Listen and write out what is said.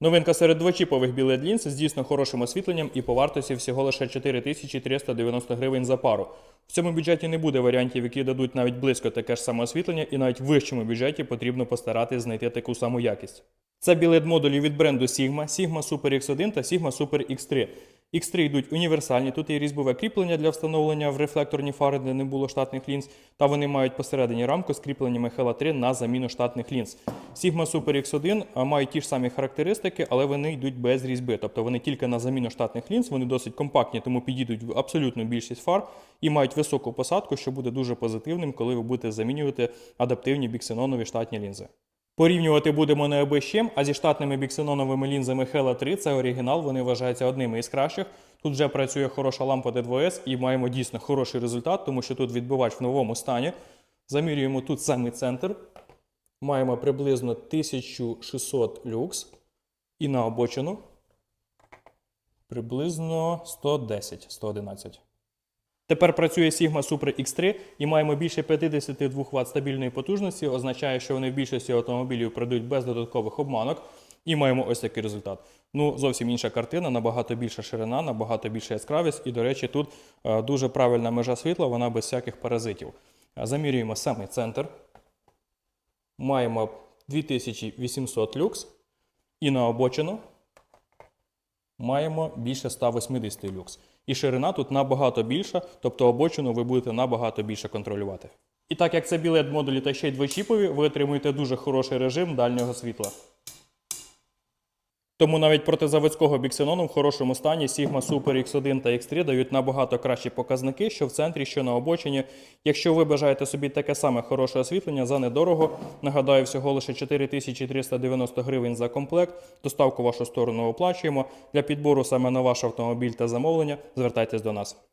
Новинка серед двочіпових білет лінз з дійсно хорошим освітленням і по вартості всього лише 4390 гривень за пару. В цьому бюджеті не буде варіантів, які дадуть навіть близько таке ж саме освітлення, і навіть в вищому бюджеті потрібно постаратись знайти таку саму якість. Це білет модулі від бренду Sigma, Sigma Super X1 та Sigma Super X3. X3 йдуть універсальні, тут є різьбове кріплення для встановлення в рефлекторні фари, де не було штатних лінз, та вони мають посередині рамку з кріпленнями Hella 3 на заміну штатних лінз. Sigma Super X1 мають ті ж самі характеристики, але вони йдуть без різьби, тобто вони тільки на заміну штатних лінз, вони досить компактні, тому підійдуть в абсолютну більшість фар і мають високу посадку, що буде дуже позитивним, коли ви будете замінювати адаптивні біксенонові штатні лінзи. Порівнювати будемо не аби з чим, а зі штатними біксеноновими лінзами Hella 3 це оригінал, вони вважаються одними із кращих. Тут вже працює хороша лампа D2S і маємо дійсно хороший результат, тому що тут відбивач в новому стані. Замірюємо тут самий центр. Маємо приблизно 1600 люкс. І на обочину приблизно 110-111. Тепер працює Sigma Super X3 і маємо більше 52 Вт стабільної потужності. Означає, що вони в більшості автомобілів продають без додаткових обманок. І маємо ось такий результат. Ну, зовсім інша картина, набагато більша ширина, набагато більша яскравість. І, до речі, тут е, дуже правильна межа світла, вона без всяких паразитів. Е, Замірюємо самий центр. Маємо 2800 люкс. І на обочину маємо більше 180 люкс. І ширина тут набагато більша, тобто обочину ви будете набагато більше контролювати. І так як це білет модулі та ще й двочіпові, ви отримуєте дуже хороший режим дальнього світла. Тому навіть проти заводського біксенону в хорошому стані Sigma Super X1 та X3 дають набагато кращі показники, що в центрі, що на обочині. Якщо ви бажаєте собі таке саме хороше освітлення за недорого, нагадаю, всього лише 4390 гривень за комплект. Доставку вашу сторону оплачуємо. Для підбору саме на ваш автомобіль та замовлення звертайтесь до нас.